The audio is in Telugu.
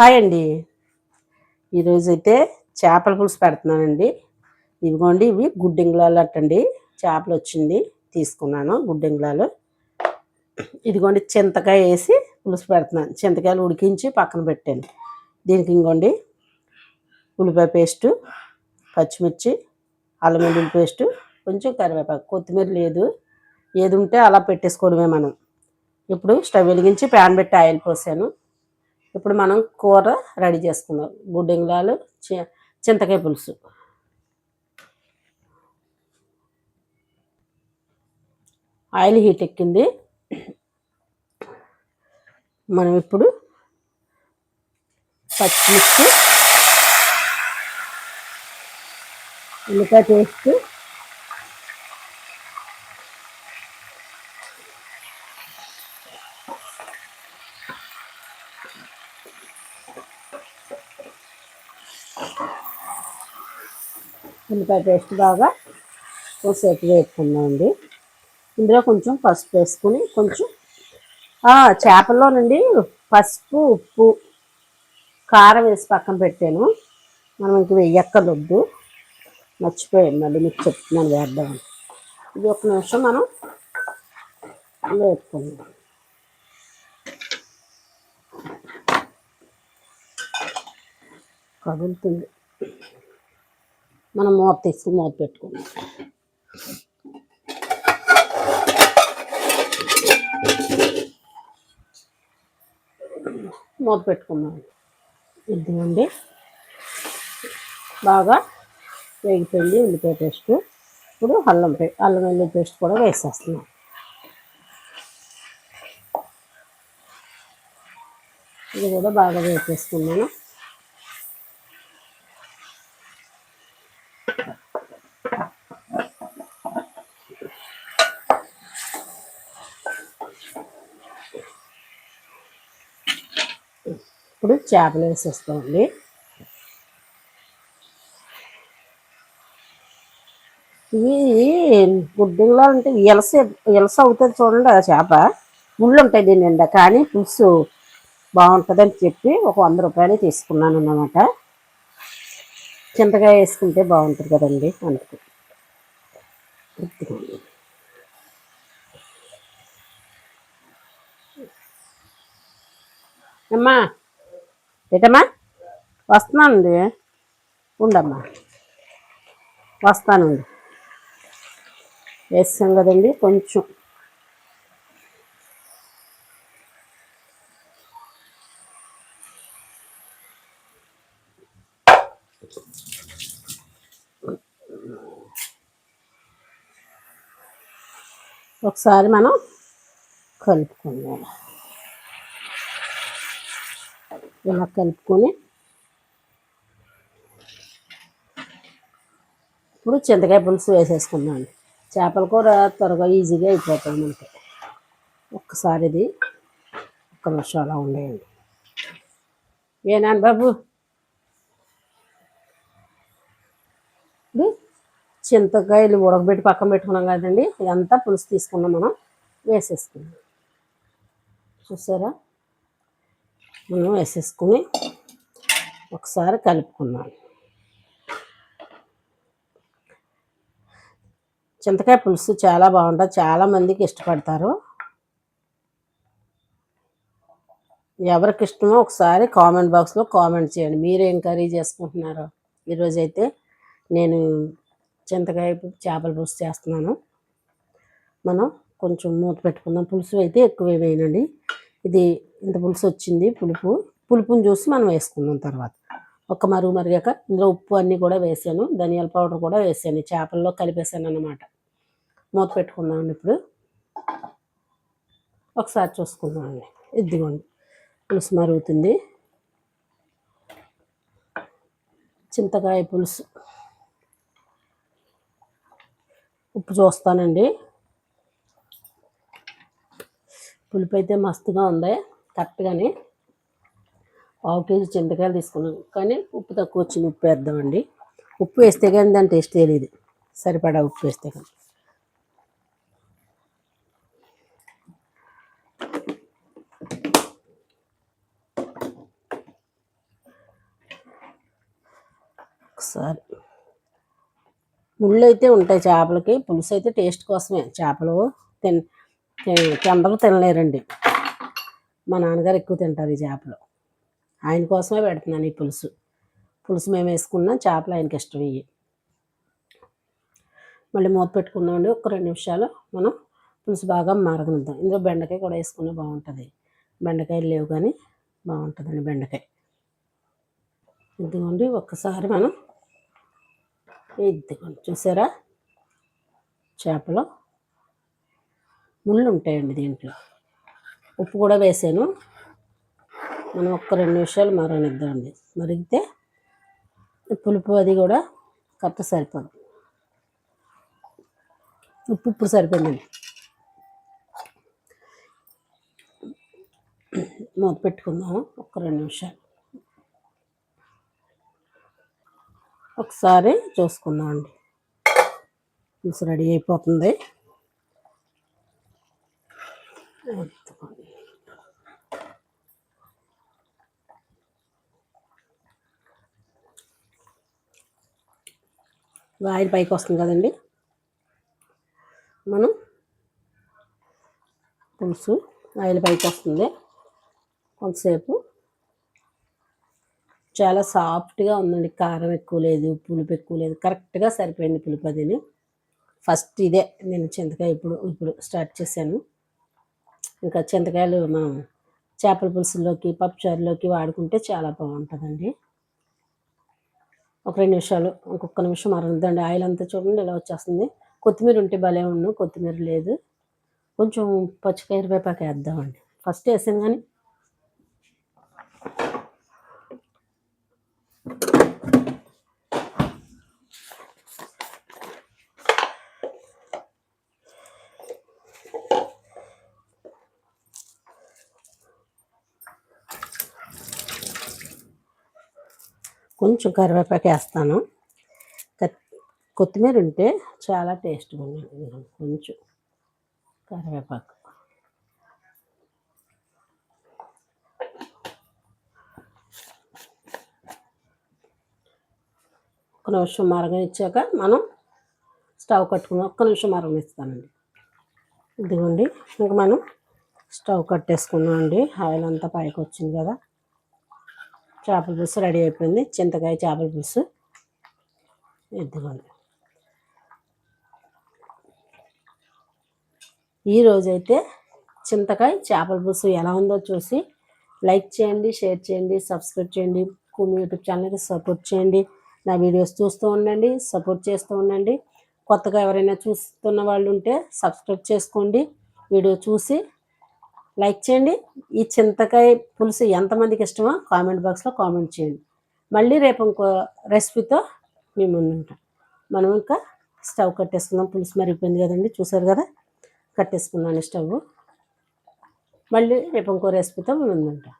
హాయ్ అండి. ఈరోజైతే చేపల పులుసు పెడుతున్నానండి. ఇవిగోండి ఇవి గుడ్డింగ్లాలు అట్టండి. చేపలు వచ్చింది తీసుకున్నాను గుడ్డింగ్లాలు. ఇదిగోండి చింతకాయ వేసి పులుసు పెడుతున్నాను. చింతకాయలు ఉడికించి పక్కన పెట్టాను. దీనికి ఇంకోండి ఉల్లిపాయ పేస్టు పచ్చిమిర్చి అల్లం వెల్లుల్లి పేస్టు కొంచెం కరివేపాకు. కొత్తిమీర లేదు. ఏది ఉంటే అలా పెట్టేసుకోవడమే మనం. ఇప్పుడు స్టవ్ వెలిగించి ప్యాన్ పెట్టి ఆయిల్ పోసాను. ఇప్పుడు మనం కూర రెడీ చేసుకుందాం. గుడ్డింగ్లాలు చింతకాయ పులుసు. ఆయిల్ హీట్ ఎక్కింది. మనం ఇప్పుడు పచ్చిమిర్చి ఉల్లిపాయ పేస్ట్ ఉల్లిపాయ పేస్ట్ బాగా కొంచెంసేపు వేసుకుందామండి ఇందులో కొంచెం పసుపు వేసుకుని కొంచెం చేపల్లోనండి పసుపు ఉప్పు కారం వేసి పక్కన పెట్టాను. మనం ఇంక వెయ్యక్కర్లొద్దు మర్చిపోయాను మళ్ళీ మీకు చెప్తున్నాను వేద్దాం ఇది ఒక నిమిషం మనం వేపుకుందాం. కదులుతుంది. మనం మూత తీసుకుని మూత పెట్టుకుందాం. మూత పెట్టుకుందాం. ఇదిగోండి. బాగా వేగిపోయింది ఉల్లిపాయ పేస్ట్. ఇప్పుడు అల్లం అల్లం వెల్లుల్లి పేస్ట్ కూడా వేసేస్తున్నాం. ఇది కూడా బాగా వేసేసుకున్నాను ఇప్పుడు చేపలు వేసేస్తామండి. ఇవి గుడ్డింగ్లో అంటే ఎలస ఎలస అవుతుంది చూడండి ఆ చేప. ముళ్ళు ఉంటాయి దీని నిండా కానీ పులుసు బాగుంటుందని చెప్పి ఒక వంద రూపాయలు తీసుకున్నాను అన్నమాట. చింతకాయ వేసుకుంటే బాగుంటుంది కదండి అందుకు అమ్మా ఏటమ్మా? వస్తున్నానండి ఉండమ్మా. వస్తానండి వేసాం కదండి కొంచెం. ఒకసారి మనం కలుపుకుందాం. ఇలా కలుపుకొని ఇప్పుడు చింతకాయ పులుసు వేసేసుకున్నాను చేపల కూర త్వరగా ఈజీగా అయిపోతుంది మనకి. ఒక్కసారి ఇది ఒక్క నిమిషం అలా ఉండేయండి ఏనాను బాబు? ఇప్పుడు చింతకాయలు ఉడకబెట్టి పక్కన పెట్టుకున్నాం కదండి ఇదంతా పులుసు తీసుకున్నాం మనం వేసేసుకున్నాం చూసారా? మనం వేసేసుకుని ఒకసారి కలుపుకున్నాను చింతకాయ పులుసు చాలా బాగుంటుంది. చాలా మందికి ఇష్టపడతారు. ఎవరికి ఇష్టమో ఒకసారి కామెంట్ బాక్స్లో కామెంట్ చేయండి. మీరు ఏం కర్రీ చేసుకుంటున్నారో. ఈరోజైతే నేను చింతకాయ చేపల పులుసు చేస్తున్నాను. మనం కొంచెం మూత పెట్టుకుందాం. పులుసు అయితే ఎక్కువ వేయనండి. ఇది ఇంత పులుసు వచ్చింది పులుపు. పులుపుని చూసి మనం వేసుకుందాం తర్వాత. ఒక మరుగు మరిగాక ఇందులో ఉప్పు అన్నీ కూడా వేసాను. ధనియాల పౌడర్ కూడా వేసాను. చేపల్లో కలిపేసాను అన్నమాట. మూత పెట్టుకుందామండి ఇప్పుడు. ఒకసారి చూసుకుందామండి. ఇదిగోండి. పులుసు మరుగుతుంది. చింతకాయ పులుసు. ఉప్పు చూస్తానండి. పులుపు అయితే మస్తుగా ఉంది. కరెక్ట్గానే పావు కేజీ చింతకాయలు తీసుకున్నాను. కానీ ఉప్పు తక్కువ వచ్చింది ఉప్పు వేద్దామండి. ఉప్పు వేస్తే కానీ దాని టేస్ట్ తెలియదు సరిపడా ఉప్పు వేస్తే కానీ. ఒకసారి. ముళ్ళు అయితే ఉంటాయి చేపలకి పులుసు అయితే టేస్ట్ కోసమే. చేపలు తిన్ తి- అందరూ తినలేరండి. మా నాన్నగారు ఎక్కువ తింటారు ఈ చేపలు. ఆయన కోసమే పెడుతున్నాను ఈ పులుసు. పులుసు మేము వేసుకున్నాం చేపలు ఆయనకి ఇష్టం ఇవి మళ్ళీ మూత పెట్టుకున్నామండి ఒక రెండు నిమిషాలు మనం పులుసు బాగా మరగనిద్దాం. ఇందులో బెండకాయ కూడా వేసుకునే బాగుంటుంది. బెండకాయలు లేవు కానీ బాగుంటుందండి బెండకాయ. ఇదిగోండి ఒక్కసారి మనం ఇదిగోండి చూసారా? చేపలు ముళ్ళు ఉంటాయండి దీంట్లో. ఉప్పు కూడా వేసాను. మనం ఒక్క రెండు నిమిషాలు మరగనిద్దామండి. మరిగితే పులుపు అది కూడా కరెక్ట్ సరిపోదు. ఉప్పు ఇప్పుడు సరిపోయిందండి. మూత పెట్టుకుందాము. ఒక్క రెండు నిమిషాలు. ఒకసారి చూసుకుందామండి. రెడీ అయిపోతుంది. ఆయిల్ పైకి వస్తుంది కదండి. మనం పులుసు ఆయిల్ పైకి వస్తుంది కొంతసేపు చాలా సాఫ్ట్గా ఉందండి. కారం ఎక్కువ లేదు పులుపు ఎక్కువ లేదు. కరెక్ట్గా సరిపోయింది పులుపు అదిని. ఫస్ట్ ఇదే నేను చింతకాయ ఇప్పుడు ఇప్పుడు స్టార్ట్ చేశాను. ఇంకా చింతకాయలు మనం చేపల పులుసులోకి పప్పుచారులోకి వాడుకుంటే చాలా బాగుంటుందండి. ఒక రెండు నిమిషాలు ఇంకొక నిమిషం అరదండి ఆయిల్ అంతా చూడండి ఇలా వచ్చేస్తుంది. కొత్తిమీర ఉంటే భలే ఉండు కొత్తిమీర లేదు. కొంచెం పచ్చికరివేపాకు వేద్దామండి. ఫస్ట్ వేసాను కానీ కొంచెం కరివేపాకు వేస్తాను. కొత్తిమీర ఉంటే చాలా టేస్ట్గా ఉంటుంది కొంచెం కరివేపాకు. ఒక నిమిషం మరగనిచ్చాక మనం స్టవ్ కట్టుకుని ఒక్క నిమిషం మరగనిస్తానండి. ఇదిగోండి ఇంక మనం స్టవ్ కట్టేసుకున్నాం అండి ఆయిల్ అంతా పైకి వచ్చింది కదా. చేపల పులుసు రెడీ అయిపోయింది. చింతకాయ చేపల పులుసు. ఇదిగోండి. ఈరోజైతే చింతకాయ చేపల పులుసు ఎలా ఉందో చూసి లైక్ చేయండి షేర్ చేయండి సబ్స్క్రైబ్ చేయండి కుమి యూట్యూబ్ ఛానల్కి సపోర్ట్ చేయండి. నా వీడియోస్ చూస్తూ ఉండండి సపోర్ట్ చేస్తూ ఉండండి. కొత్తగా ఎవరైనా చూస్తున్న వాళ్ళు ఉంటే సబ్స్క్రైబ్ చేసుకోండి. వీడియో చూసి లైక్ చేయండి. ఈ చింతకాయ పులుసు ఎంతమందికి ఇష్టమో కామెంట్ బాక్స్లో కామెంట్ చేయండి. మళ్ళీ రేపు ఇంకో రెసిపీతో మీ ముందు ఉంటాం మనం ఇంకా స్టవ్ కట్టేసుకుందాం. పులుసు మరిగిపోయింది కదండి చూసారు కదా? కట్టేసుకున్నాను స్టవ్ మళ్ళీ రేపు ఇంకో రెసిపీతో మీ ముందు ఉంటాం